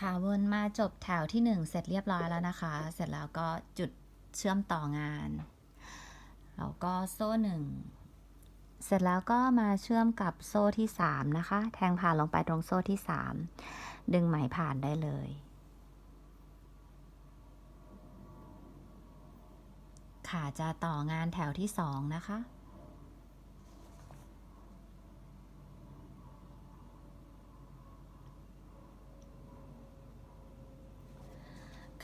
ค่ะวนมาจบแถวที่หนึ่งเสร็จเรียบร้อยแล้วนะคะ เสร็จแล้วก็จุดเชื่อมต่องาน แล้วก็โซ่หนึ่งเสร็จแล้วก็มาเชื่อมกับโซ่ที่สามนะคะ แทงผ่านลงไปตรงโซ่ที่สามดึงไหมผ่านได้เลย ค่ะจะต่องานแถวที่สองนะคะ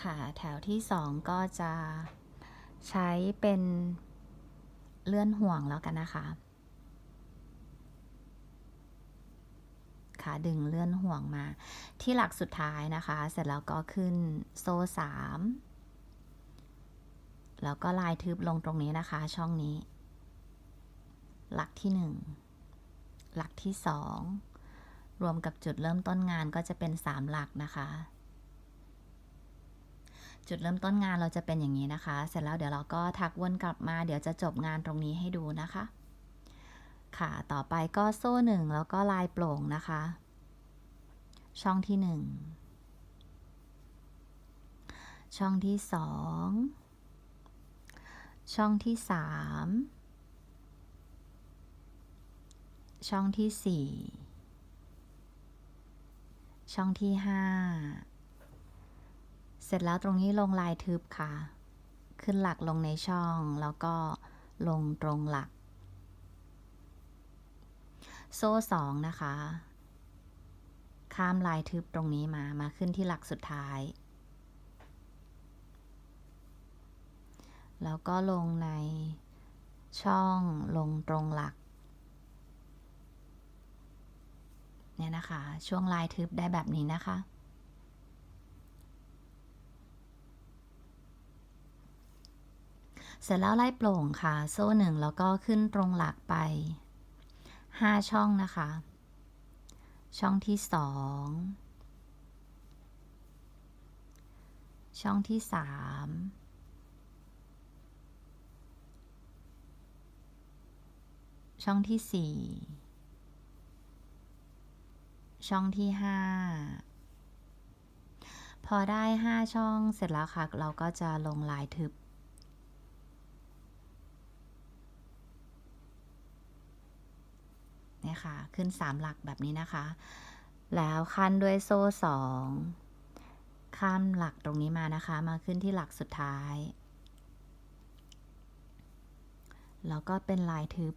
ค่ะแถวที่สองก็จะใช้เป็นเลื่อนห่วงแล้วกันนะคะค่ะดึงเลื่อนห่วงมาที่หลักสุดท้ายนะคะ เสร็จแล้วก็ขึ้นโซ่สามแล้วก็ลายทึบลงตรงนี้นะคะ ช่องนี้ หลักที่หนึ่งหลักที่สองรวมกับจุดเริ่มต้นงานก็จะเป็นสามหลักนะคะ จุดเริ่มต้นงานเราจะเป็นอย่างนี้นะคะ เสร็จแล้วเดี๋ยวเราก็ถักวนกลับมาเดี๋ยวจะจบงานตรงนี้ให้ดูนะคะ ค่ะต่อไปก็โซ่หนึ่งแล้วก็ลายโปร่งนะคะ ช่องที่หนึ่งช่องที่สองช่องที่สามช่องที่สี่ช่องที่ห้า เสร็จแล้วตรงนี้ลงลายทึบค่ะ ขึ้นหลักลงในช่องแล้วก็ลงตรงหลัก โซ่สองนะคะ ข้ามลายทึบตรงนี้มา มาขึ้นที่หลักสุดท้าย แล้วก็ลงในช่องลงตรงหลัก เนี่ยนะคะ ช่วงลายทึบได้แบบนี้นะคะ เสร็จแล้วไล่โปร่งค่ะ โซ่หนึ่งแล้วก็ขึ้นตรงหลักไป 5 ช่องนะคะ ช่องที่สองช่องที่สามช่องที่สี่ ช่องที่ห้า พอได้ห้าช่องเสร็จแล้วค่ะ เราก็จะลงลายทึบ เนี่ย ค่ะ ขึ้น 3 หลักแบบนี้นะคะ แล้วคันด้วยโซ่ 2 ข้ามหลักตรงนี้มานะคะ มาขึ้นที่หลักสุดท้าย แล้วก็เป็นลายทึบ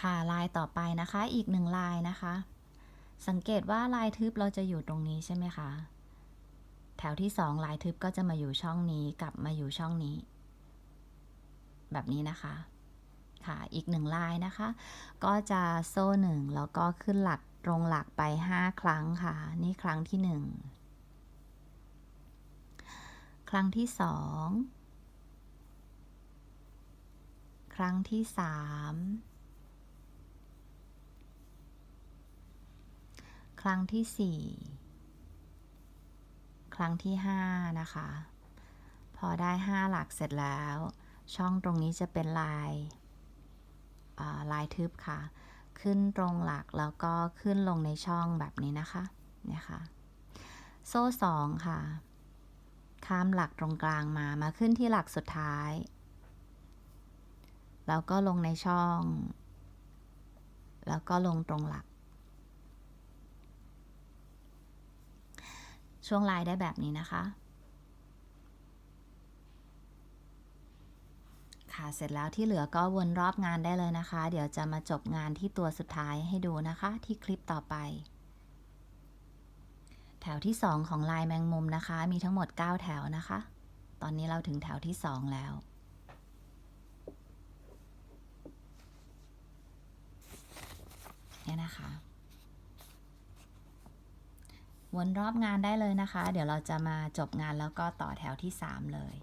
ค่ะลายต่อไปนะคะ อีกหนึ่งลายนะคะ สังเกตว่าลายทึบเราจะอยู่ตรงนี้ใช่ไหมคะ แถวที่สองลายทึบก็จะมาอยู่ช่องนี้กลับมาอยู่ช่องนี้ แบบนี้นะคะค่ะ อีกหนึ่งลายนะคะ ก็จะโซ่หนึ่งแล้วก็ขึ้นหลักตรงหลักไป 5 ครั้งค่ะ นี่ครั้งที่ 1 ครั้งที่ 2 ครั้งที่ 3 ครั้งที่ 4 ครั้งที่ 5 นะคะ พอได้ 5 หลักเสร็จแล้ว ช่องตรงนี้จะเป็นลายลายทึบค่ะ ขึ้นตรงหลักแล้วก็ขึ้นลงในช่องแบบนี้นะคะเนี่ยค่ะ โซ่สองค่ะ ข้ามหลักตรงกลางมา มาขึ้นที่หลักสุดท้าย แล้วก็ลงในช่อง แล้วก็ลงตรงหลัก ช่วงลายได้แบบนี้นะคะ ค่ะเสร็จแล้วที่เหลือก็วนรอบงานได้เลยนะคะ เดี๋ยวจะมาจบงานที่ตัวสุดท้ายให้ดูนะคะ ที่คลิปต่อไป แถวที่ 2 ของลายแมงมุมนะคะ มีทั้งหมด 9 แถวนะคะ ตอนนี้เราถึงแถวที่ 2 แล้วเนี่ยนะคะ วนรอบงานได้เลยนะคะ เดี๋ยวเราจะมาจบงานแล้วก็ต่อแถวที่ 3 เลย